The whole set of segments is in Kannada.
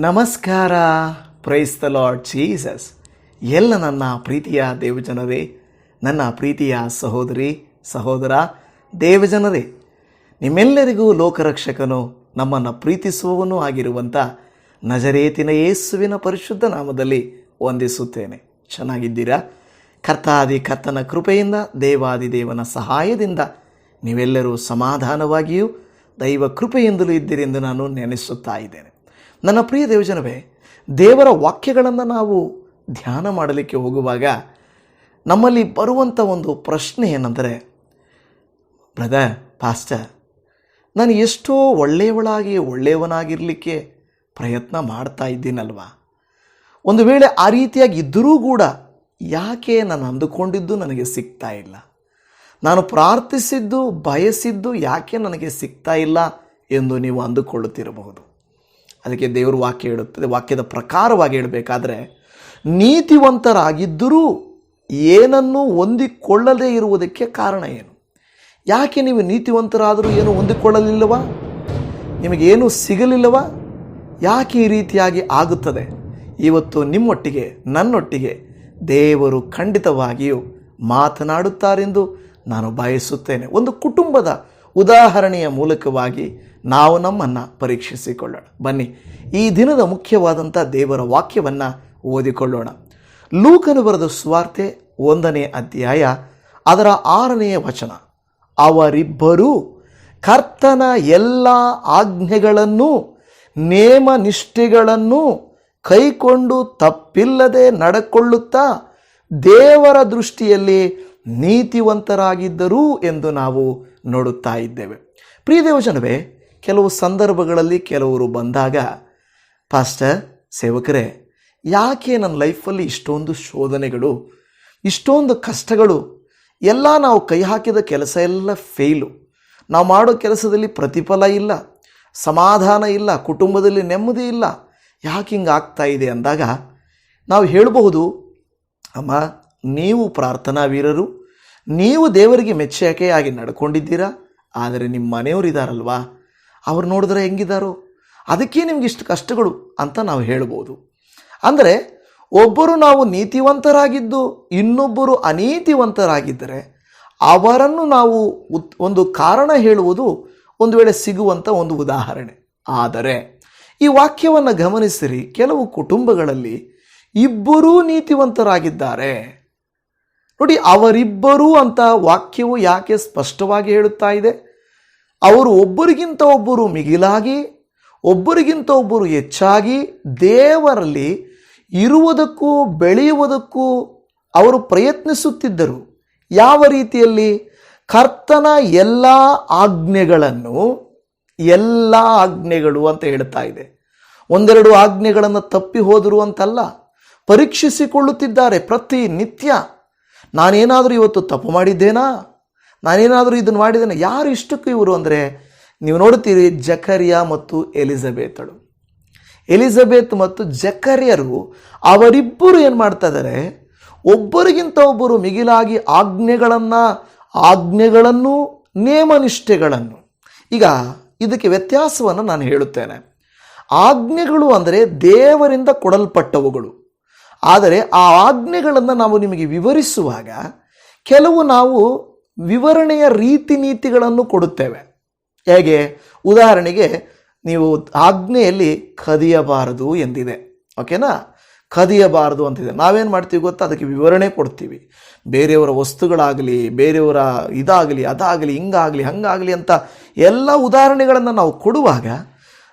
ನಮಸ್ಕಾರ. ಪ್ರೈಸ್ ದ ಲಾರ್ಡ್ ಜೀಸಸ್ ಎಲ್ಲ ನನ್ನ ಪ್ರೀತಿಯ ದೇವಜನರೇ, ನನ್ನ ಪ್ರೀತಿಯ ಸಹೋದರಿ, ಸಹೋದರ ದೇವಜನರೇ, ನಿಮ್ಮೆಲ್ಲರಿಗೂ ಲೋಕರಕ್ಷಕನು, ನಮ್ಮನ್ನು ಪ್ರೀತಿಸುವವನು ಆಗಿರುವಂಥ ನಜರೇತಿನ ಯೇಸುವಿನ ಪರಿಶುದ್ಧ ನಾಮದಲ್ಲಿ ವಂದಿಸುತ್ತೇನೆ. ಚೆನ್ನಾಗಿದ್ದೀರಾ? ಕರ್ತಾದಿ ಕರ್ತನ ಕೃಪೆಯಿಂದ ದೇವಾದಿ ದೇವನ ಸಹಾಯದಿಂದ ನೀವೆಲ್ಲರೂ ಸಮಾಧಾನವಾಗಿಯೂ ದೈವ ಕೃಪೆಯಿಂದಲೂ ಇದ್ದೀರೆಂದು ನಾನು ನೆನೆಸುತ್ತಾ ಇದ್ದೇನೆ. ನನ್ನ ಪ್ರಿಯ ದೇವಜನವೇ, ದೇವರ ವಾಕ್ಯಗಳನ್ನು ನಾವು ಧ್ಯಾನ ಮಾಡಲಿಕ್ಕೆ ಹೋಗುವಾಗ ನಮ್ಮಲ್ಲಿ ಬರುವಂಥ ಒಂದು ಪ್ರಶ್ನೆ ಏನಂದರೆ, ಬ್ರದರ್, ಪಾಸ್ಟರ್, ನಾನು ಎಷ್ಟೋ ಒಳ್ಳೆಯವಳಾಗಿ ಒಳ್ಳೆಯವನಾಗಿರಲಿಕ್ಕೆ ಪ್ರಯತ್ನ ಮಾಡ್ತಾ ಇದ್ದೀನಲ್ವಾ? ಒಂದು ವೇಳೆ ಆ ರೀತಿಯಾಗಿ ಇದ್ದರೂ ಕೂಡ ಯಾಕೆ ನಾನು ಅಂದುಕೊಂಡಿದ್ದು ನನಗೆ ಸಿಗ್ತಾ ಇಲ್ಲ? ನಾನು ಪ್ರಾರ್ಥಿಸಿದ್ದು, ಬಯಸಿದ್ದು ಯಾಕೆ ನನಗೆ ಸಿಗ್ತಾ ಇಲ್ಲ? ಎಂದು ನೀವು ಅಂದುಕೊಳ್ಳುತ್ತಿರಬಹುದು. ಅದಕ್ಕೆ ದೇವರು ವಾಕ್ಯ ಹೇಳುತ್ತದೆ, ವಾಕ್ಯದ ಪ್ರಕಾರವಾಗಿ ಹೇಳಬೇಕಾದ್ರೆ, ನೀತಿವಂತರಾಗಿದ್ದರೂ ಏನನ್ನೂ ಹೊಂದಿಕೊಳ್ಳದೇ ಇರುವುದಕ್ಕೆ ಕಾರಣ ಏನು? ಯಾಕೆ ನೀವು ನೀತಿವಂತರಾದರೂ ಏನು ಹೊಂದಿಕೊಳ್ಳಲಿಲ್ಲವ? ನಿಮಗೇನು ಸಿಗಲಿಲ್ಲವ? ಯಾಕೆ ಈ ರೀತಿಯಾಗಿ ಆಗುತ್ತದೆ? ಇವತ್ತು ನಿಮ್ಮೊಟ್ಟಿಗೆ, ನನ್ನೊಟ್ಟಿಗೆ ದೇವರು ಖಂಡಿತವಾಗಿಯೂ ಮಾತನಾಡುತ್ತಾರೆಂದು ನಾನು ಬಯಸುತ್ತೇನೆ ಒಂದು ಕುಟುಂಬದ ಉದಾಹರಣೆಯ ಮೂಲಕವಾಗಿ ನಾವು ನಮ್ಮನ್ನು ಪರೀಕ್ಷಿಸಿಕೊಳ್ಳೋಣ. ಬನ್ನಿ, ಈ ದಿನದ ಮುಖ್ಯವಾದಂಥ ದೇವರ ವಾಕ್ಯವನ್ನು ಓದಿಕೊಳ್ಳೋಣ. ಲೂಕನು ಬರೆದ ಸ್ವಾರ್ತೆ ಒಂದನೇ ಅಧ್ಯಾಯ ಅದರ ಆರನೆಯ ವಚನ. ಅವರಿಬ್ಬರೂ ಕರ್ತನ ಎಲ್ಲ ಆಜ್ಞೆಗಳನ್ನು, ನೇಮ ನಿಷ್ಠೆಗಳನ್ನು ಕೈಕೊಂಡು ತಪ್ಪಿಲ್ಲದೆ ನಡಕೊಳ್ಳುತ್ತಾ ದೇವರ ದೃಷ್ಟಿಯಲ್ಲಿ ನೀತಿವಂತರಾಗಿದ್ದರು ಎಂದು ನಾವು ನೋಡುತ್ತಾ ಇದ್ದೇವೆ. ಪ್ರಿಯ ದೇವಜನವೇ ಕೆಲವು ಸಂದರ್ಭಗಳಲ್ಲಿ ಕೆಲವರು ಬಂದಾಗ, ಪಾಸ್ಟರ್, ಸೇವಕರೇ, ಯಾಕೆ ನನ್ನ ಲೈಫಲ್ಲಿ ಇಷ್ಟೊಂದು ಶೋಧನೆಗಳು, ಇಷ್ಟೊಂದು ಕಷ್ಟಗಳು, ಎಲ್ಲ ನಾವು ಕೈ ಹಾಕಿದ ಕೆಲಸ ಎಲ್ಲ ಫೇಲು. ನಾವು ಮಾಡೋ ಕೆಲಸದಲ್ಲಿ ಪ್ರತಿಫಲ ಇಲ್ಲ, ಸಮಾಧಾನ ಇಲ್ಲ, ಕುಟುಂಬದಲ್ಲಿ ನೆಮ್ಮದಿ ಇಲ್ಲ. ಯಾಕೆ ಹಿಂಗೆ ಆಗ್ತಾ ಇದೆ? ಅಂದಾಗ, ನಾವು ಹೇಳಬಹುದು, ಅಮ್ಮ, ನೀವು ಪ್ರಾರ್ಥನಾ ವೀರರು, ನೀವು ದೇವರಿಗೆ ಮೆಚ್ಚುಗೆಯಾಗಿ ನಡ್ಕೊಂಡಿದ್ದೀರಾ? ಆದರೆ ನಿಮ್ಮ ಮನೆಯವರು ಇದ್ದಾರಲ್ವಾ ಅವ್ರು ನೋಡಿದ್ರೆ ಹೆಂಗಿದ್ದಾರೋ ಅದಕ್ಕೆ ನಿಮ್ಗೆ ಇಷ್ಟು ಕಷ್ಟಗಳು ಅಂತ ನಾವು ಹೇಳ್ಬೋದು. ಅಂದರೆ ಒಬ್ಬರು ನಾವು ನೀತಿವಂತರಾಗಿದ್ದು ಇನ್ನೊಬ್ಬರು ಅನೀತಿವಂತರಾಗಿದ್ದರೆ ಅವರನ್ನು ನಾವು ಉತ್, ಒಂದು ಕಾರಣ ಹೇಳುವುದು ಒಂದು ವೇಳೆ ಸಿಗುವಂಥ ಒಂದು ಉದಾಹರಣೆ. ಆದರೆ ಈ ವಾಕ್ಯವನ್ನು ಗಮನಿಸಿರಿ, ಕೆಲವು ಕುಟುಂಬಗಳಲ್ಲಿ ಇಬ್ಬರೂ ನೀತಿವಂತರಾಗಿದ್ದಾರೆ. ನೋಡಿ, ಅವರಿಬ್ಬರೂ ಅಂತ ವಾಕ್ಯವು ಯಾಕೆ ಸ್ಪಷ್ಟವಾಗಿ ಹೇಳುತ್ತಾ ಇದೆ? ಅವರು ಒಬ್ಬರಿಗಿಂತ ಒಬ್ಬರು ಮಿಗಿಲಾಗಿ, ಒಬ್ಬರಿಗಿಂತ ಒಬ್ಬರು ಹೆಚ್ಚಾಗಿ ದೇವರಲ್ಲಿ ಇರುವುದಕ್ಕೂ ಬೆಳೆಯುವುದಕ್ಕೂ ಅವರು ಪ್ರಯತ್ನಿಸುತ್ತಿದ್ದರು. ಯಾವ ರೀತಿಯಲ್ಲಿ? ಕರ್ತನ ಎಲ್ಲ ಆಜ್ಞೆಗಳನ್ನು, ಎಲ್ಲ ಆಜ್ಞೆಗಳು ಅಂತ ಹೇಳ್ತಾ ಇದೆ. ಒಂದೆರಡು ಆಜ್ಞೆಗಳನ್ನು ತಪ್ಪಿ ಹೋದರು ಅಂತಲ್ಲ, ಪರೀಕ್ಷಿಸಿಕೊಳ್ಳುತ್ತಿದ್ದಾರೆ ಪ್ರತಿ ನಿತ್ಯ ನಾನೇನಾದರೂ ಇವತ್ತು ತಪ್ಪು ಮಾಡಿದ್ದೇನಾ? ನಾನೇನಾದರೂ ಇದನ್ನು ಮಾಡಿದ್ದೇನೆ. ಯಾರು ಇಷ್ಟಕ್ಕೂ ಇವರು ಅಂದರೆ ನೀವು ನೋಡ್ತೀರಿ ಜಕರಿಯಾ ಮತ್ತು ಎಲಿಜಬೆತ್ಳು. ಎಲಿಜಬೆತ್ ಮತ್ತು ಜಕರಿಯರು ಅವರಿಬ್ಬರು ಏನು ಮಾಡ್ತಾ ಇದ್ದಾರೆ ಒಬ್ಬರಿಗಿಂತ ಒಬ್ಬರು ಮಿಗಿಲಾಗಿ ಆಜ್ಞೆಗಳನ್ನು ಆಜ್ಞೆಗಳನ್ನು, ನೇಮನಿಷ್ಠೆಗಳನ್ನು. ಈಗ ಇದಕ್ಕೆ ವ್ಯತ್ಯಾಸವನ್ನು ನಾನು ಹೇಳುತ್ತೇನೆ. ಆಜ್ಞೆಗಳು ಅಂದರೆ ದೇವರಿಂದ ಕೊಡಲ್ಪಟ್ಟವುಗಳು. ಆದರೆ ಆ ಆಜ್ಞೆಗಳನ್ನು ನಾವು ನಿಮಗೆ ವಿವರಿಸುವಾಗ ಕೆಲವು ನಾವು ವಿವರಣೆಯ ರೀತಿ ನೀತಿಗಳನ್ನು ಕೊಡುತ್ತೇವೆ. ಹೇಗೆ? ಉದಾಹರಣೆಗೆ, ನೀವು ಆಜ್ಞೆಯಲ್ಲಿ ಕದಿಯಬಾರದು ಎಂದಿದೆ. ಓಕೆನಾ ಕದಿಯಬಾರದು ಅಂತಿದೆ. ನಾವೇನು ಮಾಡ್ತೀವಿ ಗೊತ್ತಾ? ಅದಕ್ಕೆ ವಿವರಣೆ ಕೊಡ್ತೀವಿ. ಬೇರೆಯವರ ವಸ್ತುಗಳಾಗಲಿ, ಬೇರೆಯವರ ಇದಾಗಲಿ, ಅದಾಗಲಿ, ಹಿಂಗಾಗಲಿ, ಹಂಗಾಗಲಿ ಅಂತ ಎಲ್ಲ ಉದಾಹರಣೆಗಳನ್ನು ನಾವು ಕೊಡುವಾಗ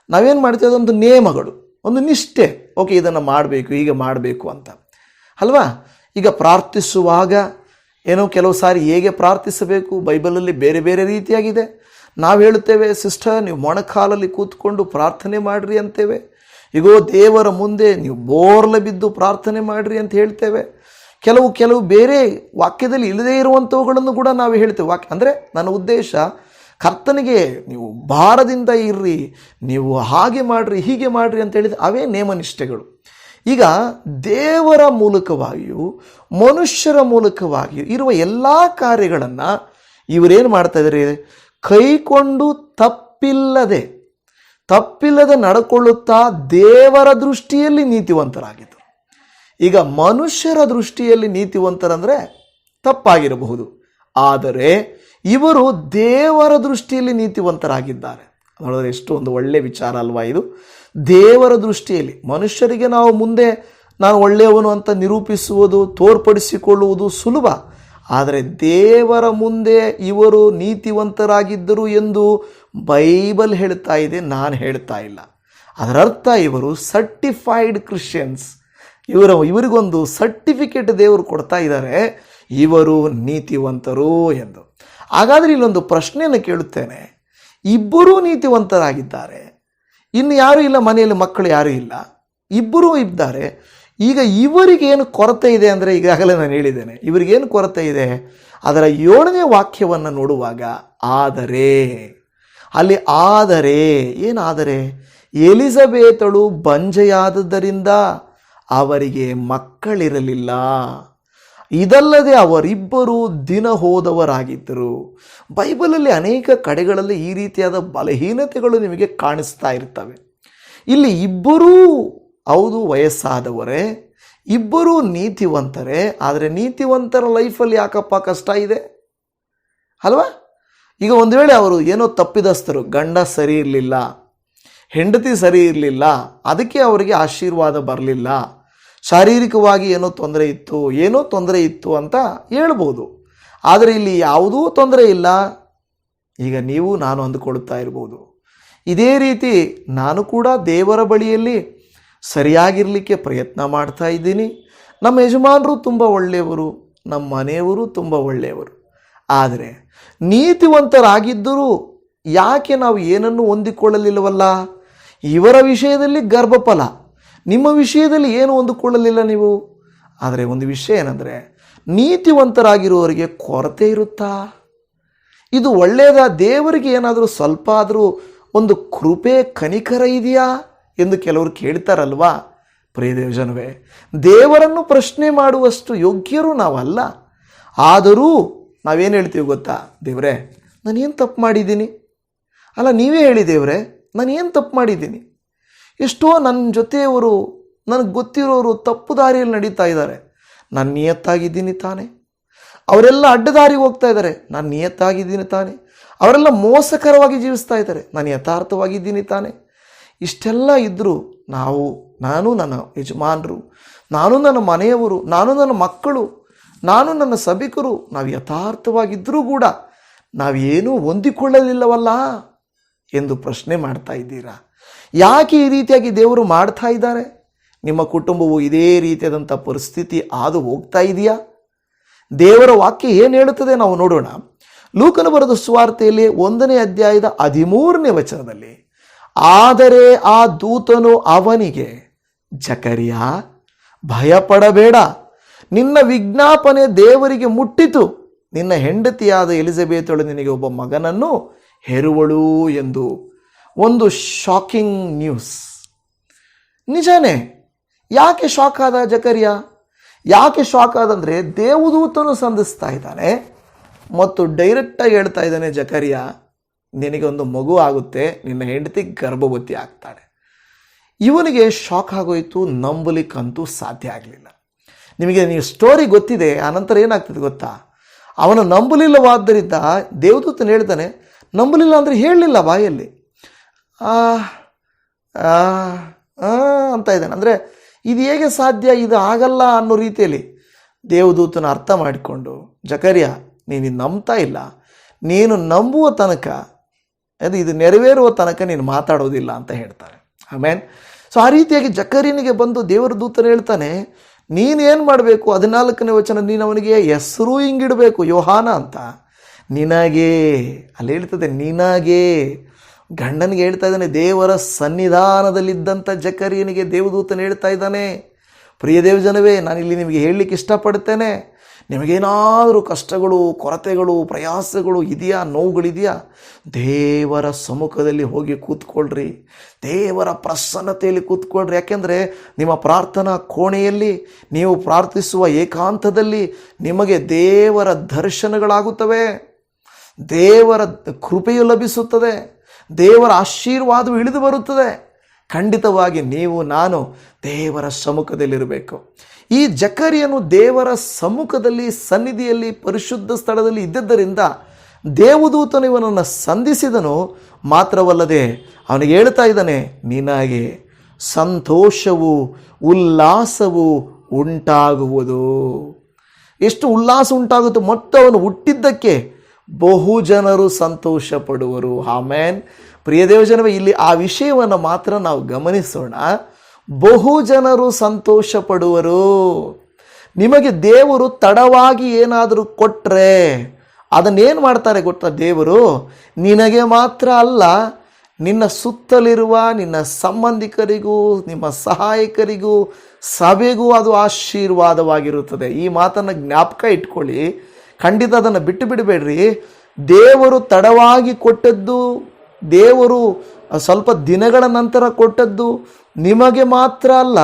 ನಾವೇನು ಮಾಡ್ತೀವಿ? ಅದೊಂದು ನಿಯಮಗಳು, ಒಂದು ನಿಷ್ಠೆ. ಓಕೆ ಇದನ್ನು ಮಾಡಬೇಕು, ಹೀಗೆ ಮಾಡಬೇಕು ಅಂತ. ಅಲ್ವಾ? ಈಗ ಪ್ರಾರ್ಥಿಸುವಾಗ ಏನೋ ಕೆಲವು ಸಾರಿ ಹೇಗೆ ಪ್ರಾರ್ಥಿಸಬೇಕು? ಬೈಬಲಲ್ಲಿ ಬೇರೆ ಬೇರೆ ರೀತಿಯಾಗಿದೆ. ನಾವು ಹೇಳುತ್ತೇವೆ, ಸಿಸ್ಟರ್, ನೀವು ಮೊಣಕಾಲಲ್ಲಿ ಕೂತ್ಕೊಂಡು ಪ್ರಾರ್ಥನೆ ಮಾಡಿರಿ ಅಂತೇವೆ. ಈಗೋ ದೇವರ ಮುಂದೆ ನೀವು ಬೋರ್ಲ ಬಿದ್ದು ಪ್ರಾರ್ಥನೆ ಮಾಡಿರಿ ಅಂತ ಹೇಳ್ತೇವೆ. ಕೆಲವು ಕೆಲವು ಬೇರೆ ವಾಕ್ಯದಲ್ಲಿ ಇಲ್ಲದೇ ಇರುವಂಥವುಗಳನ್ನು ಕೂಡ ನಾವು ಹೇಳ್ತೇವೆ. ವಾಕ್ಯ ಅಂದರೆ ನನ್ನ ಉದ್ದೇಶ, ಕರ್ತನಿಗೆ ನೀವು ಭಾರದಿಂದ ಇರ್ರಿ, ನೀವು ಹಾಗೆ ಮಾಡಿರಿ, ಹೀಗೆ ಮಾಡಿರಿ ಅಂತ ಹೇಳಿದ್ರೆ ಅವೇ ನೇಮನಿಷ್ಠೆಗಳು. ಈಗ ದೇವರ ಮೂಲಕವಾಗಿಯೂ, ಮನುಷ್ಯರ ಮೂಲಕವಾಗಿಯೂ ಇರುವ ಎಲ್ಲ ಕಾರ್ಯಗಳನ್ನು ಇವರೇನು ಮಾಡ್ತಾ ಇದ್ದಾರೆ ಕೈಕೊಂಡು ತಪ್ಪಿಲ್ಲದೆ ತಪ್ಪಿಲ್ಲದೆ ನಡ್ಕೊಳ್ಳುತ್ತಾ ದೇವರ ದೃಷ್ಟಿಯಲ್ಲಿ ನೀತಿವಂತರಾಗಿದ್ದರು ಈಗ ಮನುಷ್ಯರ ದೃಷ್ಟಿಯಲ್ಲಿ ನೀತಿವಂತರಂದರೆ ತಪ್ಪಾಗಿರಬಹುದು. ಆದರೆ ಇವರು ದೇವರ ದೃಷ್ಟಿಯಲ್ಲಿ ನೀತಿವಂತರಾಗಿದ್ದಾರೆ. ನೋಡಿದ್ರೆ ಎಷ್ಟು ಒಂದು ಒಳ್ಳೆಯ ವಿಚಾರ ಅಲ್ವಾ ಇದು? ದೇವರ ದೃಷ್ಟಿಯಲ್ಲಿ ಮನುಷ್ಯರಿಗೆ ನಾವು ಮುಂದೆ ನಾನು ಒಳ್ಳೆಯವನು ಅಂತ ನಿರೂಪಿಸುವುದು, ತೋರ್ಪಡಿಸಿಕೊಳ್ಳುವುದು ಸುಲಭ. ಆದರೆ ದೇವರ ಮುಂದೆ ಇವರು ನೀತಿವಂತರಾಗಿದ್ದರು ಎಂದು ಬೈಬಲ್ ಹೇಳ್ತಾ ಇದೆ, ನಾನು ಹೇಳ್ತಾ ಇಲ್ಲ. ಅದರರ್ಥ ಇವರು ಸರ್ಟಿಫೈಡ್ ಕ್ರಿಶ್ಚಿಯನ್ಸ್ ಇವರ, ಇವರಿಗೊಂದು ಸರ್ಟಿಫಿಕೇಟ್ ದೇವರು ಕೊಡ್ತಾ ಇದ್ದಾರೆ, ಇವರು ನೀತಿವಂತರು ಎಂದು. ಹಾಗಾದರೆ ಇಲ್ಲೊಂದು ಪ್ರಶ್ನೆಯನ್ನು ಕೇಳುತ್ತೇನೆ. ಇಬ್ಬರೂ ನೀತಿವಂತರಾಗಿದ್ದಾರೆ. ಇನ್ನು ಯಾರೂ ಇಲ್ಲ, ಮನೆಯಲ್ಲಿ ಮಕ್ಕಳು ಯಾರೂ ಇಲ್ಲ. ಇಬ್ಬರೂ ಇದ್ದಾರೆ. ಈಗ ಇವರಿಗೇನು ಕೊರತೆ ಇದೆ ಅಂದರೆ ಈಗಾಗಲೇ ನಾನು ಹೇಳಿದ್ದೇನೆ ಇವರಿಗೇನು ಕೊರತೆ ಇದೆ? ಅದರ ಏಳನೇ ವಾಕ್ಯವನ್ನು ನೋಡುವಾಗ, ಆದರೆ, ಅಲ್ಲಿ ಆದರೆ ಏನಾದರೆ ಎಲಿಜಬೇತಳು ಬಂಜೆಯಾದದ್ದರಿಂದ ಅವರಿಗೆ ಮಕ್ಕಳಿರಲಿಲ್ಲ. ಇದಲ್ಲದೆ ಅವರಿಬ್ಬರು ದಿನ ಹೋದವರಾಗಿದ್ದರು. ಬೈಬಲಲ್ಲಿ ಅನೇಕ ಕಡೆಗಳಲ್ಲಿ ಈ ರೀತಿಯಾದ ಬಲಹೀನತೆಗಳು ನಿಮಗೆ ಕಾಣಿಸ್ತಾ ಇರ್ತವೆ. ಇಲ್ಲಿ ಇಬ್ಬರೂ ಹೌದು, ವಯಸ್ಸಾದವರೇ, ಇಬ್ಬರೂ ನೀತಿವಂತರೇ, ಆದರೆ ನೀತಿವಂತರ ಲೈಫಲ್ಲಿ ಯಾಕಪ್ಪ ಕಷ್ಟ ಇದೆ? ಅಲ್ವಾ? ಈಗ ಒಂದು ವೇಳೆ ಅವರು ಏನೋ ತಪ್ಪಿದಸ್ತರು ಗಂಡ ಸರಿ ಇರಲಿಲ್ಲ, ಹೆಂಡತಿ ಸರಿ ಇರಲಿಲ್ಲ, ಅದಕ್ಕೆ ಅವರಿಗೆ ಆಶೀರ್ವಾದ ಬರಲಿಲ್ಲ ಶಾರೀರಿಕವಾಗಿ ಏನೋ ತೊಂದರೆ ಇತ್ತು, ಏನೋ ತೊಂದರೆ ಇತ್ತು ಅಂತ ಹೇಳ್ಬೋದು. ಆದರೆ ಇಲ್ಲಿ ಯಾವುದೂ ತೊಂದರೆ ಇಲ್ಲ. ಈಗ ನೀವು, ನಾನು ಅಂದುಕೊಳ್ಳುತ್ತಾ ಇರ್ಬೋದು. ಇದೇ ರೀತಿ ನಾನು ಕೂಡ ದೇವರ ಬಳಿಯಲ್ಲಿ ಸರಿಯಾಗಿರಲಿಕ್ಕೆ ಪ್ರಯತ್ನ ಮಾಡ್ತಾ ಇದ್ದೀನಿ. ನಮ್ಮ ಯಜಮಾನರು ತುಂಬ ಒಳ್ಳೆಯವರು, ನಮ್ಮ ಮನೆಯವರು ತುಂಬ ಒಳ್ಳೆಯವರು. ಆದರೆ ನೀತಿವಂತರಾಗಿದ್ದರೂ ಯಾಕೆ ನಾವು ಏನನ್ನು ಹೊಂದಿಕೊಳ್ಳಲಿಲ್ಲವಲ್ಲ? ಇವರ ವಿಷಯದಲ್ಲಿ ಗರ್ಭಫಲ. ನಿಮ್ಮ ವಿಷಯದಲ್ಲಿ ಏನು ಹೊಂದಿಕೊಳ್ಳಲಿಲ್ಲ ನೀವು? ಆದರೆ ಒಂದು ವಿಷಯ ಏನಂದರೆ, ನೀತಿವಂತರಾಗಿರುವವರಿಗೆ ಕೊರತೆ ಇರುತ್ತಾ? ಇದು ಒಳ್ಳೆಯದ? ದೇವರಿಗೆ ಏನಾದರೂ ಸ್ವಲ್ಪ ಆದರೂ ಒಂದು ಕೃಪೆ ಕನಿಕರ ಇದೆಯಾ? ಎಂದು ಕೆಲವರು ಕೇಳ್ತಾರಲ್ವಾ? ಪ್ರಿಯ ಜನವೇ ದೇವರನ್ನು ಪ್ರಶ್ನೆ ಮಾಡುವಷ್ಟು ಯೋಗ್ಯರು ನಾವಲ್ಲ. ಆದರೂ ನಾವೇನು ಹೇಳ್ತೀವಿ ಗೊತ್ತಾ? ದೇವರೇ, ನಾನೇನು ತಪ್ಪು ಮಾಡಿದ್ದೀನಿ? ಅಲ್ಲ, ನೀವೇ ಹೇಳಿ ದೇವರೇ ನಾನು ಏನು ತಪ್ಪು ಮಾಡಿದ್ದೀನಿ? ಎಷ್ಟೋ ನನ್ನ ಜೊತೆಯವರು ನನಗೆ ಗೊತ್ತಿರೋರು ತಪ್ಪು ದಾರಿಯಲ್ಲಿ ನಡೀತಾ ಇದ್ದಾರೆ. ನಾನು ನಿಯತ್ತಾಗಿದ್ದೀನಿ ತಾನೆ. ಅವರೆಲ್ಲ ಅಡ್ಡದಾರಿಗೆ ಹೋಗ್ತಾ ಇದ್ದಾರೆ. ನಾನು ನಿಯತ್ತಾಗಿದ್ದೀನಿ ತಾನೆ. ಅವರೆಲ್ಲ ಮೋಸಕರವಾಗಿ ಜೀವಿಸ್ತಾ ಇದ್ದಾರೆ. ನಾನು ಯಥಾರ್ಥವಾಗಿದ್ದೀನಿ ತಾನೆ. ಇಷ್ಟೆಲ್ಲ ಇದ್ದರೂ ನಾವು, ನಾನು ನನ್ನ ಯಜಮಾನರು, ನಾನು ನನ್ನ ಮನೆಯವರು, ನಾನು ನನ್ನ ಮಕ್ಕಳು, ನಾನು ನನ್ನ ಸಭಿಕರು, ನಾವು ಯಥಾರ್ಥವಾಗಿದ್ದರೂ ಕೂಡ ನಾವೇನೂ ಹೊಂದಿಕೊಳ್ಳಲಿಲ್ಲವಲ್ಲ ಎಂದು ಪ್ರಶ್ನೆ ಮಾಡ್ತಾ ಇದ್ದೀರಾ? ಯಾಕೆ ಈ ರೀತಿಯಾಗಿ ದೇವರು ಮಾಡ್ತಾ ಇದ್ದಾರೆ? ನಿಮ್ಮ ಕುಟುಂಬವು ಇದೇ ರೀತಿಯಾದಂಥ ಪರಿಸ್ಥಿತಿ ಆದು ಹೋಗ್ತಾ ಇದೆಯಾ? ದೇವರ ವಾಕ್ಯ ಏನು ಹೇಳುತ್ತದೆ ನಾವು ನೋಡೋಣ. ಲೂಕನ ಬರೆದ ಸುವಾರ್ತೆಯಲ್ಲಿ ಒಂದನೇ ಅಧ್ಯಾಯದ ಹದಿಮೂರನೇ ವಚನದಲ್ಲಿ, ಆದರೆ ಆ ದೂತನು ಅವನಿಗೆ, ಜಕರಿಯ, ಭಯಪಡಬೇಡ. ನಿನ್ನ ವಿಜ್ಞಾಪನೆ ದೇವರಿಗೆ ಮುಟ್ಟಿತು. ನಿನ್ನ ಹೆಂಡತಿಯಾದ ಎಲಿಜಬೇತಳು ನಿನಗೆ ಒಬ್ಬ ಮಗನನ್ನು ಹೆರುವಳು ಎಂದು ಒಂದು ಶಾಕಿಂಗ್ ನ್ಯೂಸ್ ನಿಜಾನೇ, ಯಾಕೆ ಶಾಕ್ ಆದ ಜಕರಿಯ? ಯಾಕೆ ಶಾಕ್ ಆದಂದರೆ ದೇವದೂತನು ಸಂಧಿಸ್ತಾ ಇದ್ದಾನೆ ಮತ್ತು ಡೈರೆಕ್ಟಾಗಿ ಹೇಳ್ತಾ ಇದ್ದಾನೆ, ಜಕರಿಯ ನಿನಗೆ ಒಂದು ಮಗು ಆಗುತ್ತೆ, ನಿನ್ನ ಹೆಂಡತಿ ಗರ್ಭವತಿ ಆಗ್ತಾಳೆ. ಇವನಿಗೆ ಶಾಕ್ ಆಗೋಯ್ತು, ನಂಬಲಿಕ್ಕಂತೂ ಸಾಧ್ಯ ಆಗಲಿಲ್ಲ. ನಿಮಗೆ ನೀವು ಸ್ಟೋರಿ ಗೊತ್ತಿದೆ ಆನಂತರ ಏನಾಗ್ತದೆ ಗೊತ್ತಾ? ಅವನು ನಂಬಲಿಲ್ಲವಾದ್ದರಿಂದ ದೇವದೂತನು ಹೇಳ್ತಾನೆ, ನಂಬಲಿಲ್ಲ ಅಂದರೆ ಹೇಳಲಿಲ್ಲ ಬಾಯಲ್ಲಿ. ಆ ಆ, ಅಂತ ಇದ್ದಾನೆ. ಅಂದರೆ ಇದು ಹೇಗೆ ಸಾಧ್ಯ? ಇದು ಆಗಲ್ಲ ಅನ್ನೋ ರೀತಿಯಲ್ಲಿ ದೇವದೂತನ ಅರ್ಥ ಮಾಡಿಕೊಂಡು ಜಕರ್ಯ ನೀನು ನಂಬ್ತಾ ಇಲ್ಲ. ನೀನು ನಂಬುವ ತನಕ ಅದು ಇದು ನೆರವೇರುವ ತನಕ ನೀನು ಮಾತಾಡೋದಿಲ್ಲ ಅಂತ ಹೇಳ್ತಾರೆ. ಆಮೇನ್? ಸೊ ಆ ರೀತಿಯಾಗಿ ಜಕರಿನಿಗೆ ಬಂದು ದೇವರ ದೂತನ ಹೇಳ್ತಾನೆ ನೀನೇನು ಮಾಡಬೇಕು? ಹದಿನಾಲ್ಕನೇ ವಚನ ನೀನು ಅವನಿಗೆ ಹೆಸರು ಹಿಂಗಿಡಬೇಕು ಯೋಹಾನ ಅಂತ. ನಿನಗೆ ಅಲ್ಲಿ ಹೇಳ್ತದೆ ನಿನಗೆ. ಗಂಡನಿಗೆ ಹೇಳ್ತಾ ಇದ್ದಾನೆ, ದೇವರ ಸನ್ನಿಧಾನದಲ್ಲಿದ್ದಂಥ ಜಕರಿಯನಿಗೆ ದೇವದೂತನ ಹೇಳ್ತಾ ಇದ್ದಾನೆ, ಪ್ರಿಯ ದೇವಜನವೇ, ನಾನಿಲ್ಲಿ ನಿಮಗೆ ಹೇಳಲಿಕ್ಕೆ ಇಷ್ಟಪಡ್ತೇನೆ. ನಿಮಗೇನಾದರೂ ಕಷ್ಟಗಳು, ಕೊರತೆಗಳು, ಪ್ರಯಾಸಗಳು ಇದೆಯಾ, ನೋವುಗಳಿದೆಯಾ? ದೇವರ ಸಮ್ಮುಖದಲ್ಲಿ ಹೋಗಿ ಕೂತ್ಕೊಳ್ರಿ. ದೇವರ ಪ್ರಸನ್ನತೆಯಲ್ಲಿ ಕೂತ್ಕೊಳ್ಳ್ರಿ ಯಾಕೆಂದರೆ ನಿಮ್ಮ ಪ್ರಾರ್ಥನಾ ಕೋಣೆಯಲ್ಲಿ ನೀವು ಪ್ರಾರ್ಥಿಸುವ ಏಕಾಂತದಲ್ಲಿ ನಿಮಗೆ ದೇವರ ದರ್ಶನಗಳಾಗುತ್ತವೆ. ದೇವರ ಕೃಪೆಯು ಲಭಿಸುತ್ತದೆ. ದೇವರ ಆಶೀರ್ವಾದವು ಇಳಿದು ಬರುತ್ತದೆ. ಖಂಡಿತವಾಗಿ ನೀವು, ನಾನು ದೇವರ ಸಮ್ಮುಖದಲ್ಲಿರಬೇಕು. ಈ ಜಕರಿಯನು ದೇವರ ಸಮ್ಮುಖದಲ್ಲಿ, ಸನ್ನಿಧಿಯಲ್ಲಿ, ಪರಿಶುದ್ಧ ಸ್ಥಳದಲ್ಲಿ ಇದ್ದದ್ದರಿಂದ ದೇವದೂತನು ಇವನನ್ನು ಸಂಧಿಸಿದನು. ಮಾತ್ರವಲ್ಲದೆ ಅವನಿಗೆ ಹೇಳ್ತಾ ಇದ್ದಾನೆ, ನಿನಗೆ ಸಂತೋಷವು ಉಲ್ಲಾಸವು ಉಂಟಾಗುವುದು. ಎಷ್ಟು ಉಲ್ಲಾಸ ಉಂಟಾಗುತ್ತೋ. ಮತ್ತು ಅವನು ಹುಟ್ಟಿದ್ದಕ್ಕೆ ಬಹು ಜನರು ಸಂತೋಷ ಪಡುವರು ಆಮೇನ್. ಪ್ರಿಯ ದೇವಜನವೇ, ಇಲ್ಲಿ ಆ ವಿಷಯವನ್ನು ಮಾತ್ರ ನಾವು ಗಮನಿಸೋಣ. ಬಹು ಜನರು ಸಂತೋಷ ಪಡುವರು ನಿಮಗೆ ದೇವರು ತಡವಾಗಿ ಏನಾದರೂ ಕೊಟ್ಟರೆ ಅದನ್ನೇನು ಮಾಡ್ತಾರೆ ಗೊತ್ತಾ ದೇವರು? ನಿನಗೆ ಮಾತ್ರ ಅಲ್ಲ, ನಿನ್ನ ಸುತ್ತಲಿರುವ ನಿನ್ನ ಸಂಬಂಧಿಕರಿಗೂ, ನಿಮ್ಮ ಸಹಾಯಕರಿಗೂ, ಸಭೆಗೂ ಅದು ಆಶೀರ್ವಾದವಾಗಿರುತ್ತದೆ. ಈ ಮಾತನ್ನು ಜ್ಞಾಪಕ ಇಟ್ಕೊಳ್ಳಿ. ಖಂಡಿತ ಅದನ್ನು ಬಿಟ್ಟು ಬಿಡಬೇಡ್ರಿ. ದೇವರು ತಡವಾಗಿ ಕೊಟ್ಟದ್ದು, ದೇವರು ಸ್ವಲ್ಪ ದಿನಗಳ ನಂತರ ಕೊಟ್ಟದ್ದು ನಿಮಗೆ ಮಾತ್ರ ಅಲ್ಲ,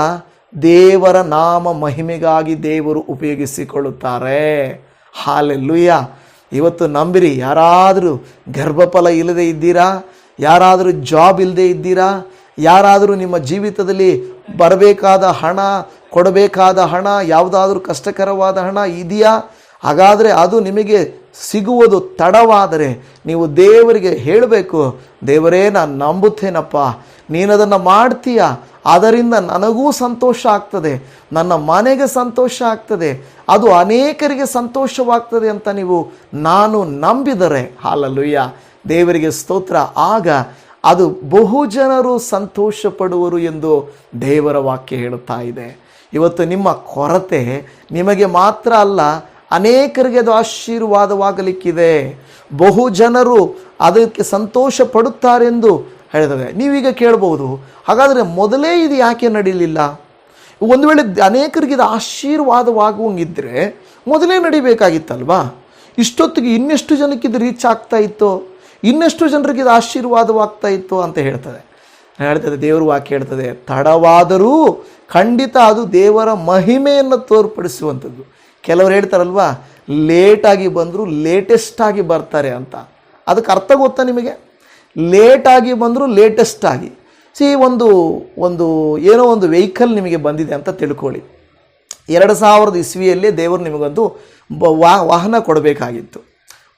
ದೇವರ ನಾಮ ಮಹಿಮೆಗಾಗಿ ದೇವರು ಉಪಯೋಗಿಸಿಕೊಳ್ಳುತ್ತಾರೆ. ಹಾಲೆಲ್ಲುಯ್ಯ. ಇವತ್ತು ನಂಬಿರಿ, ಯಾರಾದರೂ ಗರ್ಭಫಲ ಇಲ್ಲದೆ ಇದ್ದೀರಾ, ಯಾರಾದರೂ ಜಾಬ್ ಇಲ್ಲದೆ ಇದ್ದೀರಾ, ಯಾರಾದರೂ ನಿಮ್ಮ ಜೀವಿತದಲ್ಲಿ ಬರಬೇಕಾದ ಹಣ, ಕೊಡಬೇಕಾದ ಹಣ, ಯಾವುದಾದ್ರೂ ಕಷ್ಟಕರವಾದ ಹಣ ಇದೆಯಾ? ಹಾಗಾದರೆ ಅದು ನಿಮಗೆ ಸಿಗುವುದು ತಡವಾದರೆ ನೀವು ದೇವರಿಗೆ ಹೇಳಬೇಕು, ದೇವರೇ, ನಾನು ನಂಬುತ್ತೇನಪ್ಪ. ನೀನದನ್ನು ಮಾಡ್ತೀಯ? ಅದರಿಂದ ನನಗೂ ಸಂತೋಷ ಆಗ್ತದೆ. ನನ್ನ ಮನೆಗೆ ಸಂತೋಷ ಆಗ್ತದೆ. ಅದು ಅನೇಕರಿಗೆ ಸಂತೋಷವಾಗ್ತದೆ ಅಂತ ನೀವು ನಾನು ನಂಬಿದರೆ. ಹಾಲಲ್ಲುಯ್ಯ. ದೇವರಿಗೆ ಸ್ತೋತ್ರ. ಆಗ ಅದು ಬಹು ಜನರು ಸಂತೋಷ ಪಡುವರು ಎಂದು ದೇವರ ವಾಕ್ಯ ಹೇಳುತ್ತಾ ಇದೆ. ಇವತ್ತು ನಿಮ್ಮ ಕೊರತೆ ನಿಮಗೆ ಮಾತ್ರ ಅಲ್ಲ ಅನೇಕರಿಗೆ ಅದು ಆಶೀರ್ವಾದವಾಗಲಿಕ್ಕಿದೆ. ಬಹು ಜನರು ಅದಕ್ಕೆ ಸಂತೋಷ ಪಡುತ್ತಾರೆಂದು ಹೇಳಿದರೆ ನೀವೀಗ ಕೇಳಬಹುದು. ಹಾಗಾದರೆ ಮೊದಲೇ ಇದು ಯಾಕೆ ನಡೀಲಿಲ್ಲ? ಒಂದು ವೇಳೆ ಅನೇಕರಿಗೆ ಇದು ಆಶೀರ್ವಾದವಾಗುವಂಗಿದ್ರೆ ಮೊದಲೇ ನಡಿಬೇಕಾಗಿತ್ತಲ್ವಾ? ಇಷ್ಟೊತ್ತಿಗೆ ಇನ್ನೆಷ್ಟು ಜನಕ್ಕೆ ಇದು ರೀಚ್ ಆಗ್ತಾ ಇತ್ತು? ಇನ್ನೆಷ್ಟು ಜನರಿಗೆ ಇದು ಆಶೀರ್ವಾದವಾಗ್ತಾ ಇತ್ತು ಅಂತ ಹೇಳ್ತದೆ. ಹೇಳ್ತದೆ, ದೇವರು ವಾಕ್ಯ ಹೇಳ್ತದೆ, ತಡವಾದರೂ ಖಂಡಿತ ಅದು ದೇವರ ಮಹಿಮೆಯನ್ನು ತೋರ್ಪಡಿಸುವಂಥದ್ದು. ಕೆಲವರು ಹೇಳ್ತಾರಲ್ವಾ, ಲೇಟಾಗಿ ಬಂದರೂ ಲೇಟೆಸ್ಟಾಗಿ ಬರ್ತಾರೆ ಅಂತ. ಅದಕ್ಕೆ ಅರ್ಥ ಗೊತ್ತಾ ನಿಮಗೆ? ಲೇಟಾಗಿ ಬಂದರೂ ಲೇಟೆಸ್ಟ್ ಆಗಿ ಸಿ, ಒಂದು ಒಂದು, ಏನೋ ಒಂದು ವೆಹಿಕಲ್ ನಿಮಗೆ ಬಂದಿದೆ ಅಂತ ತಿಳ್ಕೊಳ್ಳಿ. ಎರಡು ಸಾವಿರದ ಇಸ್ವಿಯಲ್ಲೇ ದೇವರು ನಿಮಗೊಂದು ವಾಹನ ಕೊಡಬೇಕಾಗಿತ್ತು.